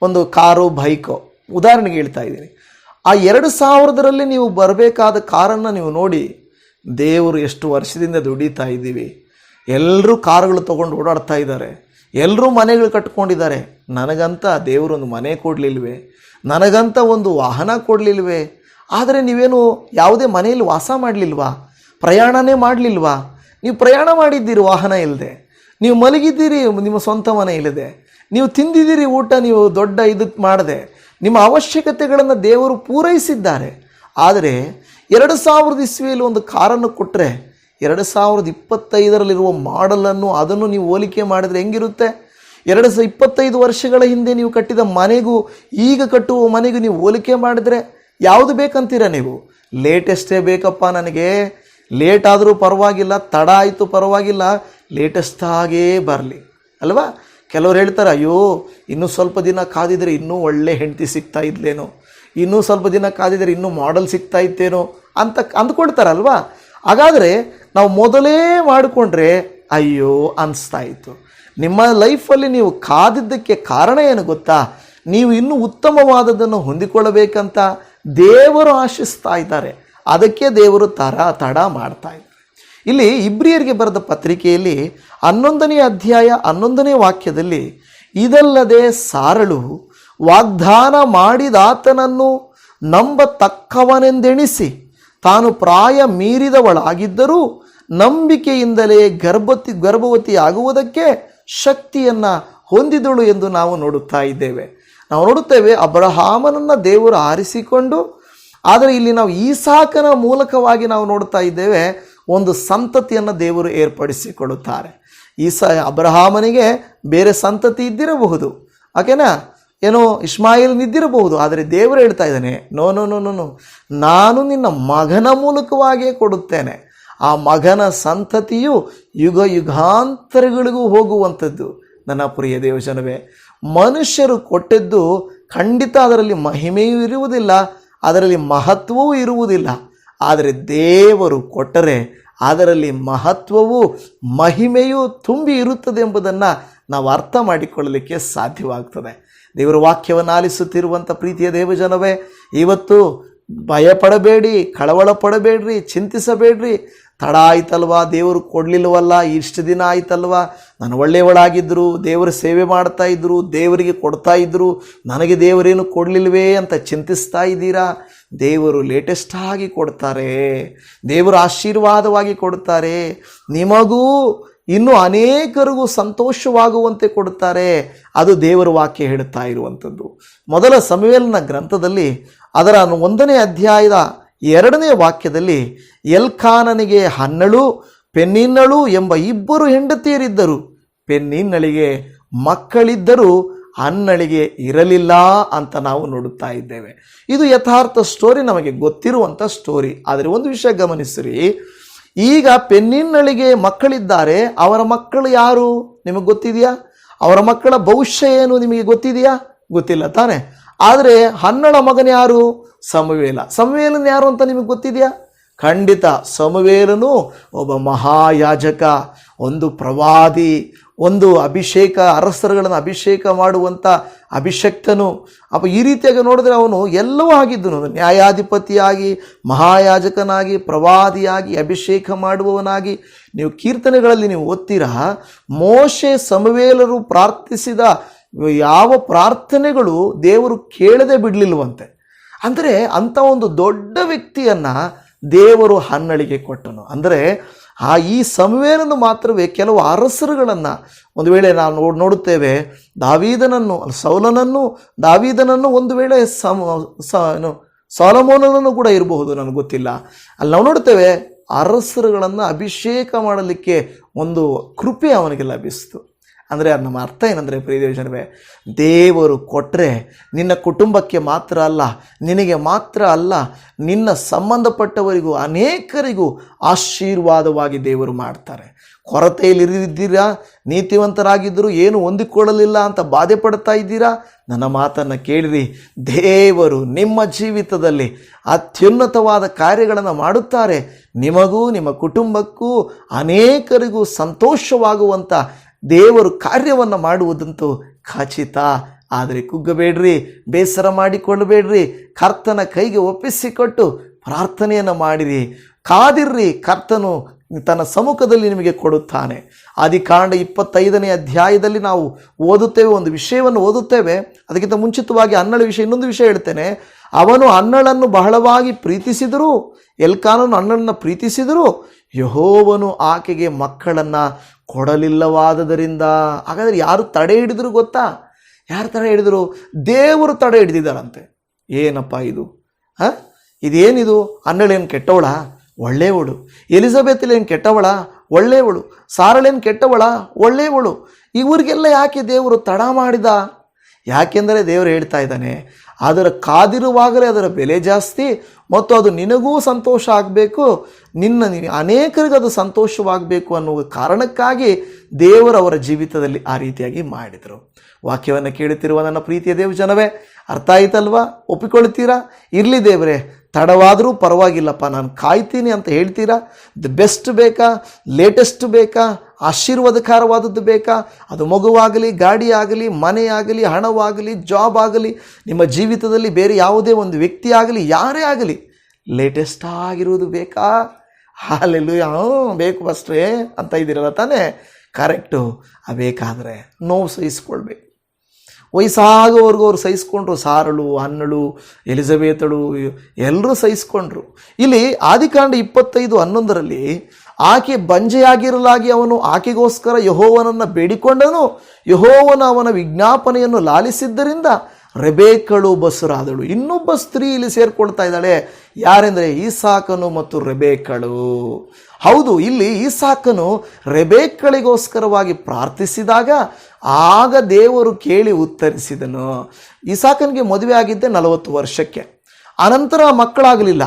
ಒಂದು ಕಾರು, ಬೈಕು. ಉದಾಹರಣೆಗೆ ಹೇಳ್ತಾ ಇದ್ದೀನಿ. ಆ ಎರಡು ಸಾವಿರದರಲ್ಲಿ ನೀವು ಬರಬೇಕಾದ ಕಾರನ್ನು ನೀವು ನೋಡಿ, ದೇವರು ಎಷ್ಟು ವರ್ಷದಿಂದ ದುಡಿತಾ ಇದ್ದೀವಿ. ಎಲ್ಲರೂ ಕಾರುಗಳು ತೊಗೊಂಡು ಓಡಾಡ್ತಾ ಇದ್ದಾರೆ. ಎಲ್ಲರೂ ಮನೆಗಳು ಕಟ್ಕೊಂಡಿದ್ದಾರೆ. ನನಗಂತ ದೇವರೊಂದು ಮನೆ ಕೊಡಲಿಲ್ವೇ? ನನಗಂತ ಒಂದು ವಾಹನ ಕೊಡಲಿಲ್ವೇ? ಆದರೆ ನೀವೇನು ಯಾವುದೇ ಮನೆಯಲ್ಲಿ ವಾಸ ಮಾಡಲಿಲ್ವಾ? ಪ್ರಯಾಣನೇ ಮಾಡಲಿಲ್ವಾ? ನೀವು ಪ್ರಯಾಣ ಮಾಡಿದ್ದೀರಿ ವಾಹನ ಇಲ್ಲದೆ. ನೀವು ಮಲಗಿದ್ದೀರಿ ನಿಮ್ಮ ಸ್ವಂತ ಮನೆ ಇಲ್ಲದೆ. ನೀವು ತಿಂದಿದ್ದೀರಿ ಊಟ, ನೀವು ದೊಡ್ಡ ಇದಕ್ಕೆ ಮಾಡದೆ. ನಿಮ್ಮ ಅವಶ್ಯಕತೆಗಳನ್ನು ದೇವರು ಪೂರೈಸಿದ್ದಾರೆ. ಆದರೆ ಎರಡು ಸಾವಿರದ ಇಸ್ವಿಯಲ್ಲಿ ಒಂದು ಕಾರನ್ನು ಕೊಟ್ಟರೆ ಎರಡು ಸಾವಿರದ ಇಪ್ಪತ್ತೈದರಲ್ಲಿರುವ ಮಾಡಲನ್ನು ಅದನ್ನು ನೀವು ಹೋಲಿಕೆ ಮಾಡಿದರೆ ಹೆಂಗಿರುತ್ತೆ? ಎರಡು ಸಾವಿರ ಇಪ್ಪತ್ತೈದು ವರ್ಷಗಳ ಹಿಂದೆ ನೀವು ಕಟ್ಟಿದ ಮನೆಗೂ ಈಗ ಕಟ್ಟುವ ಮನೆಗೂ ನೀವು ಹೋಲಿಕೆ ಮಾಡಿದರೆ ಯಾವುದು ಬೇಕಂತೀರ ನೀವು? ಲೇಟೆಸ್ಟೇ ಬೇಕಪ್ಪ ನನಗೆ. ಲೇಟ್ ಆದರೂ ಪರವಾಗಿಲ್ಲ, ತಡ ಆಯಿತು ಪರವಾಗಿಲ್ಲ, ಲೇಟೆಸ್ಟ್ ಆಗೇ ಬರಲಿ. ಅಲ್ವಾ? ಕೆಲವ್ರು ಹೇಳ್ತಾರೆ, ಅಯ್ಯೋ, ಇನ್ನೂ ಸ್ವಲ್ಪ ದಿನ ಕಾದಿದ್ರೆ ಇನ್ನೂ ಒಳ್ಳೆ ಹೆಂಡತಿ ಸಿಗ್ತಾ ಇದ್ಲೇನೋ? ಇನ್ನೂ ಸ್ವಲ್ಪ ದಿನ ಕಾದಿದ್ರೆ ಇನ್ನೂ ಮಾಡಲ್ ಸಿಗ್ತಾ ಇತ್ತೇನೋ? ಅಂತ ಅಂದ್ಕೊಳ್ತಾರಲ್ವಾ? ಹಾಗಾದರೆ ನಾವು ಮೊದಲೇ ಮಾಡಿಕೊಂಡ್ರೆ ಅಯ್ಯೋ ಅನಿಸ್ತಾ ಇತ್ತು ನಿಮ್ಮ ಲೈಫಲ್ಲಿ ನೀವು ಕಾದಿದ್ದಕ್ಕೆ ಕಾರಣ ಏನು ಗೊತ್ತಾ? ನೀವು ಇನ್ನೂ ಉತ್ತಮವಾದದನ್ನು ಹೊಂದಿಕೊಳ್ಳಬೇಕಂತ ದೇವರು ಆಶಿಸ್ತಾ ಇದ್ದಾರೆ. ಅದಕ್ಕೆ ದೇವರು ತರ ತಡ ಮಾಡ್ತಾ ಇದ್ದಾರೆ. ಇಲ್ಲಿ ಇಬ್ರಿಯರಿಗೆ ಬರೆದ ಪತ್ರಿಕೆಯಲ್ಲಿ ಹನ್ನೊಂದನೇ ಅಧ್ಯಾಯ ಹನ್ನೊಂದನೇ ವಾಕ್ಯದಲ್ಲಿ ಇದಲ್ಲದೆ ಸಾರಳು, ವಾಗ್ದಾನ ಮಾಡಿದಾತನನ್ನು ನಂಬತಕ್ಕವನೆಂದೆಣಿಸಿ ತಾನು ಪ್ರಾಯ ಮೀರಿದವಳಾಗಿದ್ದರೂ ನಂಬಿಕೆಯಿಂದಲೇ ಗರ್ಭತಿ ಗರ್ಭವತಿ ಆಗುವುದಕ್ಕೆ ಶಕ್ತಿಯನ್ನು ಹೊಂದಿದಳು ಎಂದು ನಾವು ನೋಡುತ್ತಾ ಇದ್ದೇವೆ. ನಾವು ನೋಡುತ್ತೇವೆ ಅಬ್ರಹಾಮನನ್ನು ದೇವರು ಆರಿಸಿಕೊಂಡು, ಆದರೆ ಇಲ್ಲಿ ನಾವು ಈಸಾಕನ ಮೂಲಕವಾಗಿ ನಾವು ನೋಡ್ತಾ ಇದ್ದೇವೆ ಒಂದು ಸಂತತಿಯನ್ನು ದೇವರು ಏರ್ಪಡಿಸಿಕೊಡುತ್ತಾರೆ ಈಸಾ ಅಬ್ರಹಾಮನಿಗೆ ಬೇರೆ ಸಂತತಿ ಇದ್ದಿರಬಹುದು. ಓಕೆನಾ ಏನೋ ಇಸ್ಮಾಯಿಲ್ ಇದ್ದಿರಬಹುದು ಆದರೆ ದೇವರು ಹೇಳ್ತಾ ಇದ್ದಾನೆ ನೋ ನೋ ನೋ ನೋ, ನಾನು ನಿನ್ನ ಮಗನ ಮೂಲಕವಾಗಿಯೇ ಕೊಡುತ್ತೇನೆ. ಆ ಮಗನ ಸಂತತಿಯು ಯುಗ ಯುಗಾಂತರಗಳಿಗೂ ಹೋಗುವಂಥದ್ದು. ನನ್ನ ಪ್ರಿಯ ದೇವಜನವೇ, ಮನುಷ್ಯರು ಕೊಟ್ಟದ್ದು ಖಂಡಿತ ಅದರಲ್ಲಿ ಮಹಿಮೆಯೂ ಇರುವುದಿಲ್ಲ, ಅದರಲ್ಲಿ ಮಹತ್ವವೂ ಇರುವುದಿಲ್ಲ. ಆದರೆ ದೇವರು ಕೊಟ್ಟರೆ ಅದರಲ್ಲಿ ಮಹತ್ವವು ಮಹಿಮೆಯೂ ತುಂಬಿ ಇರುತ್ತದೆ ಎಂಬುದನ್ನು ನಾವು ಅರ್ಥ ಮಾಡಿಕೊಳ್ಳಲಿಕ್ಕೆ ಸಾಧ್ಯವಾಗ್ತದೆ. ದೇವರ ವಾಕ್ಯವನ್ನು ಆಲಿಸುತ್ತಿರುವಂಥ ಪ್ರೀತಿಯ ದೇವಜನವೇ, ಇವತ್ತು ಭಯಪಡಬೇಡಿ ಕಳವಳ ಪಡಬೇಡ್ರಿ ಚಿಂತಿಸಬೇಡ್ರಿ ತಡ ಆಯ್ತಲ್ವಾ? ದೇವರು ಕೊಡಲಿಲ್ಲವಲ್ಲ? ಇಷ್ಟು ದಿನ ಆಯ್ತಲ್ವಾ? ನಾನು ಒಳ್ಳೆಯವಳಾಗಿದ್ದರು, ದೇವರ ಸೇವೆ ಮಾಡ್ತಾ ಇದ್ದರು, ದೇವರಿಗೆ ಕೊಡ್ತಾ ಇದ್ದರು, ನನಗೆ ದೇವರೇನು ಕೊಡಲಿಲ್ವೇ ಅಂತ ಚಿಂತಿಸ್ತಾ ಇದ್ದೀರಾ? ದೇವರು ಲೇಟೆಸ್ಟ್ ಆಗಿ ಕೊಡ್ತಾರೆ. ದೇವರು ಆಶೀರ್ವಾದವಾಗಿ ಕೊಡ್ತಾರೆ. ನಿಮಗೂ ಇನ್ನು ಅನೇಕರಿಗೂ ಸಂತೋಷವಾಗುವಂತೆ ಕೊಡುತ್ತಾರೆ ಅದು ದೇವರ ವಾಕ್ಯ ಹೇಳುತ್ತಾ ಇರುವಂಥದ್ದು. ಮೊದಲ ಸಮಯಲ್ನ ಗ್ರಂಥದಲ್ಲಿ ಅದರ ಒಂದನೇ ಅಧ್ಯಾಯದ ಎರಡನೇ ವಾಕ್ಯದಲ್ಲಿ ಎಲ್ಖಾನನಿಗೆ ಹನ್ನಳು, ಪೆನ್ನಿನ್ನಳು ಎಂಬ ಇಬ್ಬರು ಹೆಂಡತಿಯರಿದ್ದರು. ಪೆನ್ನಿನ್ನಳಿಗೆ ಮಕ್ಕಳಿದ್ದರೂ ಹನ್ನಳಿಗೆ ಇರಲಿಲ್ಲ ಅಂತ ನಾವು ನೋಡುತ್ತಾ ಇದ್ದೇವೆ. ಇದು ಯಥಾರ್ಥ ಸ್ಟೋರಿ ನಮಗೆ ಗೊತ್ತಿರುವಂಥ ಸ್ಟೋರಿ ಆದರೆ ಒಂದು ವಿಷಯ ಗಮನಿಸಿರಿ. ಈಗ ಪೆನ್ನಿನ್ನಳಿಗೆ ಮಕ್ಕಳಿದ್ದಾರೆ, ಅವರ ಮಕ್ಕಳು ಯಾರು? ನಿಮಗೆ ಗೊತ್ತಿದೆಯಾ? ಅವರ ಮಕ್ಕಳ ಭವಿಷ್ಯ ಏನು ನಿಮಗೆ ಗೊತ್ತಿದೆಯಾ? ಗೊತ್ತಿಲ್ಲ ತಾನೆ. ಆದರೆ ಹನ್ನಳ ಮಗನ ಯಾರು? ಸಮವೇಲ. ಸಮವೇಲನ ಯಾರು ಅಂತ ನಿಮಗೆ ಗೊತ್ತಿದೆಯಾ? ಖಂಡಿತ ಸಮವೇಲನು ಒಬ್ಬ ಮಹಾಯಾಜಕ, ಒಂದು ಪ್ರವಾದಿ, ಒಂದು ಅಭಿಷೇಕ, ಅರಸರುಗಳನ್ನು ಅಭಿಷೇಕ ಮಾಡುವಂಥ ಅಭಿಷಕ್ತನು. ಅಪ್ಪ ಈ ರೀತಿಯಾಗಿ ನೋಡಿದ್ರೆ ಅವನು ಎಲ್ಲವೂ ಆಗಿದ್ದನು. ನ್ಯಾಯಾಧಿಪತಿಯಾಗಿ, ಮಹಾಯಾಜಕನಾಗಿ, ಪ್ರವಾದಿಯಾಗಿ, ಅಭಿಷೇಕ ಮಾಡುವವನಾಗಿ. ನೀವು ಕೀರ್ತನೆಗಳಲ್ಲಿ ನೀವು ಓದ್ತೀರಾ? ಮೋಶೆ ಸಮವೇಲರು ಪ್ರಾರ್ಥಿಸಿದ ಯಾವ ಪ್ರಾರ್ಥನೆಗಳು ದೇವರು ಕೇಳದೆ ಬಿಡಲಿಲ್ವಂತೆ ಅಂದರೆ ಅಂಥ ಒಂದು ದೊಡ್ಡ ವ್ಯಕ್ತಿಯನ್ನು ದೇವರು ಹನ್ನಳಿಗೆ ಕೊಟ್ಟನು. ಅಂದರೆ ಆ ಈ ಸಮವೇನನ್ನು ಮಾತ್ರವೇ ಕೆಲವು ಅರಸರುಗಳನ್ನು ಒಂದು ವೇಳೆ ನಾವು ನೋಡಿ ನೋಡುತ್ತೇವೆ, ದಾವೀದನನ್ನು, ಸೌಲನನ್ನು, ದಾವೀದನನ್ನು ಒಂದು ವೇಳೆ ಸಮ ಸಾಲಮೋನನನ್ನು ಕೂಡ ಇರಬಹುದು ನನಗೆ ಗೊತ್ತಿಲ್ಲ. ಅಲ್ಲಿ ನಾವು ನೋಡುತ್ತೇವೆ ಅರಸರುಗಳನ್ನು ಅಭಿಷೇಕ ಮಾಡಲಿಕ್ಕೆ ಒಂದು ಕೃಪೆ ಅವನಿಗೆ ಲಭಿಸಿತು. ಅಂದರೆ ಅದು ನಮ್ಮ ಅರ್ಥ ಏನಂದರೆ ಪ್ರಿಯ ಜನವೇ ದೇವರು ಕೊಟ್ಟರೆ ನಿನ್ನ ಕುಟುಂಬಕ್ಕೆ ಮಾತ್ರ ಅಲ್ಲ, ನಿನಗೆ ಮಾತ್ರ ಅಲ್ಲ, ನಿನ್ನ ಸಂಬಂಧಪಟ್ಟವರಿಗೂ ಅನೇಕರಿಗೂ ಆಶೀರ್ವಾದವಾಗಿ ದೇವರು ಮಾಡ್ತಾರೆ. ಕೊರತೆಯಲ್ಲಿದ್ದೀರಾ ನೀತಿವಂತರಾಗಿದ್ದರೂ ಏನು ಹೊಂದಿಕೊಳ್ಳಲಿಲ್ಲ ಅಂತ ಬಾಧೆ ಪಡ್ತಾ ಇದ್ದೀರಾ? ನನ್ನ ಮಾತನ್ನು ಕೇಳಿರಿ, ದೇವರು ನಿಮ್ಮ ಜೀವಿತದಲ್ಲಿ ಅತ್ಯುನ್ನತವಾದ ಕಾರ್ಯಗಳನ್ನು ಮಾಡುತ್ತಾರೆ. ನಿಮಗೂ, ನಿಮ್ಮ ಕುಟುಂಬಕ್ಕೂ ಅನೇಕರಿಗೂ ಸಂತೋಷವಾಗುವಂಥ ದೇವರು ಕಾರ್ಯವನ್ನು ಮಾಡುವುದಂತೂ ಖಚಿತ. ಆದರೆ ಕುಗ್ಗಬೇಡ್ರಿ, ಬೇಸರ ಮಾಡಿಕೊಳ್ಳಬೇಡ್ರಿ, ಕರ್ತನ ಕೈಗೆ ಒಪ್ಪಿಸಿಕೊಟ್ಟು ಪ್ರಾರ್ಥನೆಯನ್ನು ಮಾಡಿರಿ. ಕಾದಿರ್ರಿ, ಕರ್ತನು ತನ್ನ ಸಮ್ಮುಖದಲ್ಲಿ ನಿಮಗೆ ಕೊಡುತ್ತಾನೆ. ಆದಿಕಾಂಡ ಇಪ್ಪತ್ತೈದನೇ ಅಧ್ಯಾಯದಲ್ಲಿ ನಾವು ಓದುತ್ತೇವೆ, ಒಂದು ವಿಷಯವನ್ನು ಓದುತ್ತೇವೆ. ಅದಕ್ಕಿಂತ ಮುಂಚಿತವಾಗಿ ಅನ್ನಳ ವಿಷಯ, ಇನ್ನೊಂದು ವಿಷಯ ಹೇಳ್ತೇನೆ. ಅವನು ಅನ್ನಳನ್ನು ಬಹಳವಾಗಿ ಪ್ರೀತಿಸಿದರು, ಎಲ್ಕಾನನು ಅನ್ನಳನ್ನು ಪ್ರೀತಿಸಿದರೂ ಯಹೋವನು ಆಕೆಗೆ ಮಕ್ಕಳನ್ನು ಕೊಡಲಿಲ್ಲವಾದದರಿಂದ, ಹಾಗಾದರೆ ಯಾರು ತಡೆ ಹಿಡಿದ್ರು ಗೊತ್ತಾ? ಯಾರು ತಡೆ ಹಿಡಿದ್ರು? ದೇವರು ತಡೆ ಹಿಡಿದಿದ್ದಾರಂತೆ. ಏನಪ್ಪ ಇದು? ಹಾಂ? ಇದೇನಿದು? ಅನ್ನಳೇನು ಕೆಟ್ಟವಳ? ಒಳ್ಳೆಯವಳು. ಎಲಿಜಬೆತ್ಲೇನು ಕೆಟ್ಟವಳ? ಒಳ್ಳೆಯವಳು. ಸಾರಳೇನು ಕೆಟ್ಟವಳ? ಒಳ್ಳೆಯವಳು. ಇವರಿಗೆಲ್ಲ ಯಾಕೆ ದೇವರು ತಡ ಮಾಡಿದ? ಯಾಕೆಂದರೆ ದೇವರು ಹೇಳ್ತಾ ಇದ್ದಾನೆ, ಅದರ ಕಾದಿರುವಾಗಲೇ ಅದರ ಬೆಲೆ ಜಾಸ್ತಿ ಮತ್ತು ಅದು ನಿನಗೂ ಸಂತೋಷ ಆಗಬೇಕು, ನಿನ್ನ ಅನೇಕರಿಗೆ ಅದು ಸಂತೋಷವಾಗಬೇಕು ಅನ್ನುವ ಕಾರಣಕ್ಕಾಗಿ ದೇವರು ಅವರ ಜೀವಿತದಲ್ಲಿ ಆ ರೀತಿಯಾಗಿ ಮಾಡಿದರು. ವಾಕ್ಯವನ್ನು ಕೇಳುತ್ತಿರುವ ನನ್ನ ಪ್ರೀತಿಯ ದೇವ ಜನವೇ, ಅರ್ಥ ಆಯ್ತಲ್ವಾ? ಒಪ್ಪಿಕೊಳ್ತೀರಾ ಇರಲಿ ದೇವರೇ, ತಡವಾದರೂ ಪರವಾಗಿಲ್ಲಪ್ಪ, ನಾನು ಕಾಯ್ತೀನಿ ಅಂತ ಹೇಳ್ತೀರಾ? ದ ಬೆಸ್ಟ್ ಬೇಕಾ? ಲೇಟೆಸ್ಟ್ ಬೇಕಾ? ಆಶೀರ್ವಾದಕರವಾದದ್ದು ಬೇಕಾ? ಅದು ಮಗುವಾಗಲಿ ಗಾಡಿ ಆಗಲಿ ಮನೆ ಆಗಲಿ ಹಣವಾಗಲಿ ಜಾಬ್ ಆಗಲಿ, ನಿಮ್ಮ ಜೀವಿತದಲ್ಲಿ ಬೇರೆ ಯಾವುದೇ ಒಂದು ವ್ಯಕ್ತಿ ಆಗಲಿ, ಯಾರೇ ಆಗಲಿ ಲೇಟೆಸ್ಟ್ ಆಗಿರುವುದು ಬೇಕಾ? ಹಾಲೆಲ್ಲು ಯಾವ ಬೇಕು ಅಷ್ಟೇ ಅಂತ ಇದ್ದೀರಲ್ಲ ತಾನೇ? ಕರೆಕ್ಟು ಆ ಬೇಕಾದರೆ ನೋವು ಸಹಿಸ್ಕೊಳ್ಬೇಕು. ವಯಸ್ಸಾಗೋವರೆಗೂ ಅವ್ರು ಸಹಿಸ್ಕೊಂಡ್ರು, ಸಾರಳು, ಹನ್ನಳು, ಎಲಿಜಬೇತಳು ಎಲ್ಲರೂ ಸಹಿಸ್ಕೊಂಡ್ರು. ಇಲ್ಲಿ ಆದಿಕಾಂಡ ಇಪ್ಪತ್ತೈದು ಹನ್ನೊಂದರಲ್ಲಿ ಆಕೆ ಬಂಜೆಯಾಗಿರಲಾಗಿ ಅವನು ಆಕೆಗೋಸ್ಕರ ಯಹೋವನನ್ನು ಬೇಡಿಕೊಂಡನು. ಯಹೋವನ ಅವನ ವಿಜ್ಞಾಪನೆಯನ್ನು ಲಾಲಿಸಿದ್ದರಿಂದ ರೆಬೇಕಳು ಬಸುರಾದಳು. ಇನ್ನೊಬ್ಬ ಸ್ತ್ರೀ ಇಲ್ಲಿ ಸೇರ್ಕೊಳ್ತಾ ಇದ್ದಾಳೆ. ಯಾರೆಂದರೆ ಈಸಾಕನು ಮತ್ತು ರೆಬೇಕಳು. ಹೌದು, ಇಲ್ಲಿ ಈಸಾಕನು ರೆಬೇಕಳಿಗೋಸ್ಕರವಾಗಿ ಪ್ರಾರ್ಥಿಸಿದಾಗ ಆಗ ದೇವರು ಕೇಳಿ ಉತ್ತರಿಸಿದನು. ಈಸಾಕನಿಗೆ ಮದುವೆ ಆಗಿದ್ದೆ ನಲವತ್ತು ವರ್ಷಕ್ಕೆ. ಅನಂತರ ಮಕ್ಕಳಾಗಲಿಲ್ಲ.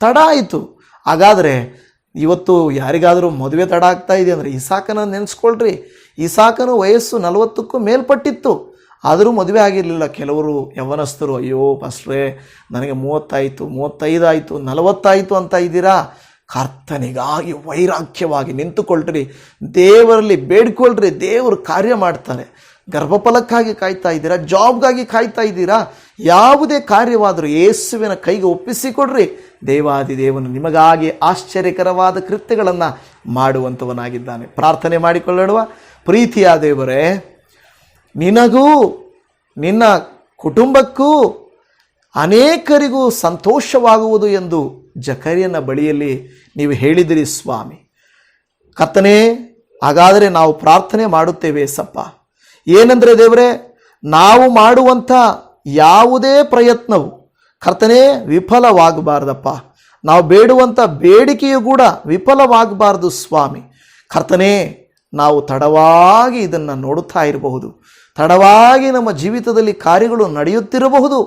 ತಡ ಆಯಿತು. ಹಾಗಾದರೆ ಇವತ್ತು ಯಾರಿಗಾದರೂ ಮದುವೆ ತಡ ಆಗ್ತಾ ಇದೆ ಅಂದರೆ ಇಸಾಕನ ನೆನೆಸ್ಕೊಳ್ರಿ. ಇಸಾಕನ ವಯಸ್ಸು ನಲವತ್ತಕ್ಕೂ ಮೇಲ್ಪಟ್ಟಿತ್ತು. ಆದರೂ ಮದುವೆ ಆಗಿರಲಿಲ್ಲ. ಕೆಲವರು ಯವನಸ್ಥರು, ಅಯ್ಯೋ ಫಸ್ಟ್ರೇ ನನಗೆ ಮೂವತ್ತಾಯಿತು, ಮೂವತ್ತೈದಾಯಿತು, ನಲವತ್ತಾಯಿತು ಅಂತ ಇದ್ದೀರಾ? ಕರ್ತನಿಗಾಗಿ ವೈರಾಗ್ಯವಾಗಿ ನಿಂತುಕೊಳ್ರಿ. ದೇವರಲ್ಲಿ ಬೇಡ್ಕೊಳ್ರಿ. ದೇವರು ಕಾರ್ಯ ಮಾಡ್ತಾರೆ. ಗರ್ಭಫಲಕ್ಕಾಗಿ ಕಾಯ್ತಾ ಇದ್ದೀರಾ? ಜಾಬ್ಗಾಗಿ ಕಾಯ್ತಾ ಇದ್ದೀರಾ? ಯಾವುದೇ ಕಾರ್ಯವಾದರೂ ಯೇಸುವಿನ ಕೈಗೆ ಒಪ್ಪಿಸಿಕೊಡ್ರಿ. ದೇವಾದಿ ದೇವನು ನಿಮಗಾಗಿ ಆಶ್ಚರ್ಯಕರವಾದ ಕೃತ್ಯಗಳನ್ನು ಮಾಡುವಂಥವನಾಗಿದ್ದಾನೆ ಪ್ರಾರ್ಥನೆ ಮಾಡಿಕೊಳ್ಳುವ ಪ್ರೀತಿಯ ದೇವರೇ, ನಿನಗೂ ನಿನ್ನ ಕುಟುಂಬಕ್ಕೂ ಅನೇಕರಿಗೂ ಸಂತೋಷವಾಗುವುದು ಎಂದು ಜಕರಿಯನ ಬಳಿಯಲ್ಲಿ ನೀವು ಹೇಳಿದಿರಿ ಸ್ವಾಮಿ. ಕತ್ತನೇ ಹಾಗಾದರೆ ನಾವು ಪ್ರಾರ್ಥನೆ ಮಾಡುತ್ತೇವೆ ಸಪ್ಪ. ಏನಂದರೆ ದೇವರೇ, ನಾವು ಮಾಡುವಂಥ ಯಾವುದೇ ಪ್ರಯತ್ನವು ಕರ್ತನೇ ವಿಫಲವಾಗಬಾರ್ದಪ್ಪ. ನಾವು ಬೇಡುವಂಥ ಬೇಡಿಕೆಯು ಕೂಡ ವಿಫಲವಾಗಬಾರ್ದು ಸ್ವಾಮಿ. ಕರ್ತನೇ, ನಾವು ತಡವಾಗಿ ಇದನ್ನು ನೋಡುತ್ತಾ ಇರಬಹುದು. ತಡವಾಗಿ ನಮ್ಮ ಜೀವಿತದಲ್ಲಿ ಕಾರ್ಯಗಳು ನಡೆಯುತ್ತಿರಬಹುದು.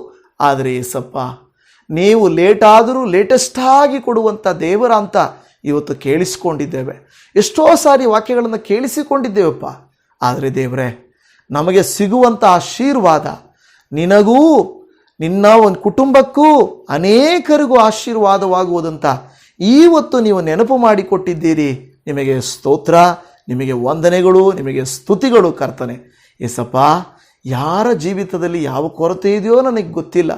ಆದರೆ ಏಸಪ್ಪ, ನೀವು ಲೇಟಾದರೂ ಲೇಟೆಸ್ಟಾಗಿ ಕೊಡುವಂಥ ದೇವರ ಅಂತ ಇವತ್ತು ಕೇಳಿಸಿಕೊಂಡಿದ್ದೇವೆ. ಎಷ್ಟೋ ಸಾರಿ ವಾಕ್ಯಗಳನ್ನು ಕೇಳಿಸಿಕೊಂಡಿದ್ದೇವಪ್ಪ. ಆದರೆ ದೇವರೇ ನಮಗೆ ಸಿಗುವಂಥ ಆಶೀರ್ವಾದ. ನಿನಗೂ, ನಿನ್ನ ಒಂದು ಕುಟುಂಬಕ್ಕೂ ಅನೇಕರಿಗೂ ಆಶೀರ್ವಾದವಾಗುವುದಂತ ಇವತ್ತು ನೀವು ನೆನಪು ಮಾಡಿಕೊಟ್ಟಿದ್ದೀರಿ. ನಿಮಗೆ ಸ್ತೋತ್ರ, ನಿಮಗೆ ವಂದನೆಗಳು, ನಿಮಗೆ ಸ್ತುತಿಗಳು ಕರ್ತನೆ. ಏಸಪ್ಪ, ಯಾರ ಜೀವಿತದಲ್ಲಿ ಯಾವ ಕೊರತೆ ಇದೆಯೋ ನನಗೆ ಗೊತ್ತಿಲ್ಲ.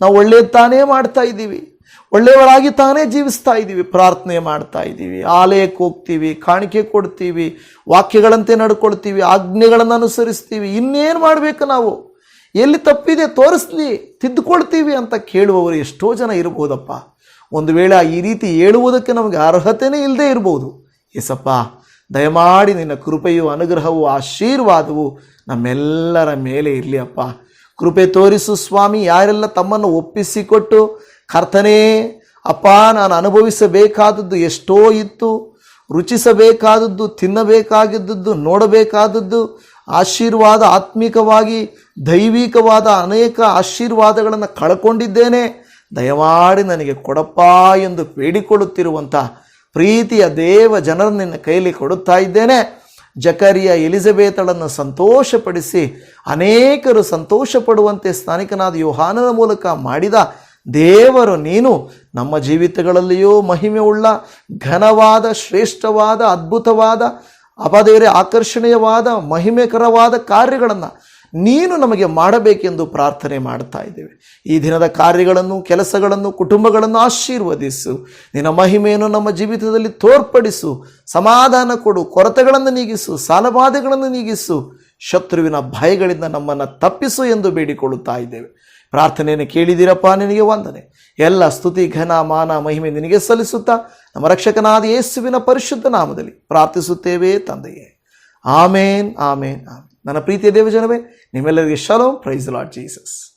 ನಾವು ಒಳ್ಳೆಯದು ತಾನೇ ಮಾಡ್ತಾ ಇದ್ದೀವಿ. ಒಳ್ಳೆಯವರಾಗಿ ತಾನೇ ಜೀವಿಸ್ತಾ ಇದ್ದೀವಿ, ಪ್ರಾರ್ಥನೆ ಮಾಡ್ತಾ ಇದ್ದೀವಿ, ಆಲಯಕ್ಕೆ ಹೋಗ್ತೀವಿ, ಕಾಣಿಕೆ ಕೊಡ್ತೀವಿ, ವಾಕ್ಯಗಳಂತೆ ನಡ್ಕೊಳ್ತೀವಿ, ಆಜ್ಞೆಗಳನ್ನು ಅನುಸರಿಸ್ತೀವಿ, ಇನ್ನೇನು ಮಾಡಬೇಕು ನಾವು? ಎಲ್ಲಿ ತಪ್ಪಿದೆ ತೋರಿಸ್ಲಿ, ತಿದ್ದುಕೊಳ್ತೀವಿ ಅಂತ ಕೇಳುವವರು ಎಷ್ಟೋ ಜನ ಇರ್ಬೋದಪ್ಪ. ಒಂದು ವೇಳೆ ಈ ರೀತಿ ಹೇಳುವುದಕ್ಕೆ ನಮಗೆ ಅರ್ಹತೆಯೇ ಇಲ್ಲದೆ ಇರ್ಬೋದು. ಏಸಪ್ಪ, ದಯಮಾಡಿ ನಿನ್ನ ಕೃಪೆಯು ಅನುಗ್ರಹವು ಆಶೀರ್ವಾದವು ನಮ್ಮೆಲ್ಲರ ಮೇಲೆ ಇರಲಿ ಅಪ್ಪ. ಕೃಪೆ ತೋರಿಸು ಸ್ವಾಮಿ, ಯಾರೆಲ್ಲ ತಮ್ಮನ್ನು ಒಪ್ಪಿಸಿಕೊಟ್ಟು ಕರ್ತನೇ, ಅಪ್ಪ, ನಾನು ಅನುಭವಿಸಬೇಕಾದದ್ದು ಎಷ್ಟೋ ಇತ್ತು. ರುಚಿಸಬೇಕಾದದ್ದು, ತಿನ್ನಬೇಕಾಗಿದ್ದದ್ದು, ನೋಡಬೇಕಾದದ್ದು, ಆಶೀರ್ವಾದ ಆತ್ಮಿಕವಾಗಿ, ದೈವಿಕವಾದ ಅನೇಕ ಆಶೀರ್ವಾದಗಳನ್ನು ಕಳ್ಕೊಂಡಿದ್ದೇನೆ. ದಯಮಾಡಿ ನನಗೆ ಕೊಡಪ್ಪ ಎಂದು ಬೇಡಿಕೊಳ್ಳುತ್ತಿರುವಂಥ ಪ್ರೀತಿಯ ದೇವ ಜನರ ನಿನ್ನ ಕೈಯಲ್ಲಿ ಕೊಡುತ್ತಾ ಇದ್ದೇನೆ. ಜಕರಿಯ ಎಲಿಜಬೇತಳನ್ನು ಸಂತೋಷಪಡಿಸಿ, ಅನೇಕರು ಸಂತೋಷಪಡುವಂತೆ ಸ್ಥಾನಿಕನಾದ ಯೋಹಾನನ ಮೂಲಕ ಮಾಡಿದ ದೇವರು, ನೀನು ನಮ್ಮ ಜೀವಿತಗಳಲ್ಲಿಯೂ ಮಹಿಮೆ ಉಳ್ಳ ಘನವಾದ, ಶ್ರೇಷ್ಠವಾದ, ಅದ್ಭುತವಾದ, ಅಪದೇರೆ ಆಕರ್ಷಣೀಯವಾದ, ಮಹಿಮೆಕರವಾದ ಕಾರ್ಯಗಳನ್ನು ನೀನು ನಮಗೆ ಮಾಡಬೇಕೆಂದು ಪ್ರಾರ್ಥನೆ ಮಾಡ್ತಾ ಇದ್ದೇವೆ. ಈ ದಿನದ ಕಾರ್ಯಗಳನ್ನು, ಕೆಲಸಗಳನ್ನು, ಕುಟುಂಬಗಳನ್ನು ಆಶೀರ್ವದಿಸು. ನಿನ್ನ ಮಹಿಮೆಯನ್ನು ನಮ್ಮ ಜೀವಿತದಲ್ಲಿ ತೋರ್ಪಡಿಸು. ಸಮಾಧಾನ ಕೊಡು. ಕೊರತೆಗಳನ್ನು ನೀಗಿಸು. ಸಾಲಬಾಧೆಗಳನ್ನು ನೀಗಿಸು. ಶತ್ರುವಿನ ಭಯಗಳಿಂದ ನಮ್ಮನ್ನು ತಪ್ಪಿಸು ಎಂದು ಬೇಡಿಕೊಳ್ಳುತ್ತಾ ಇದ್ದೇವೆ. ಪ್ರಾರ್ಥನೆಯನ್ನು ಕೇಳಿದಿರಪ್ಪ ನಿನಗೆ ವಂದನೆ. ಎಲ್ಲ ಸ್ತುತಿ, ಘನ, ಮಾನ, ಮಹಿಮೆ ನಿನಗೆ ಸಲ್ಲಿಸುತ್ತಾ ನಮ್ಮ ರಕ್ಷಕನಾದ ಯೇಸುವಿನ ಪರಿಶುದ್ಧ ನಾಮದಲ್ಲಿ ಪ್ರಾರ್ಥಿಸುತ್ತೇವೆ ತಂದೆಯೇ. ಆಮೇನ್ ಆಮೇನ್ ಆಮೇನ್. ನನ್ನ ಪ್ರೀತಿಯ ದೇವಜನವೇ, ನಿಮ್ಮೆಲ್ಲರಿಗೆ ಶಲೋ, ಪ್ರೈಸ್ ಲಾಡ್ ಜೀಸಸ್.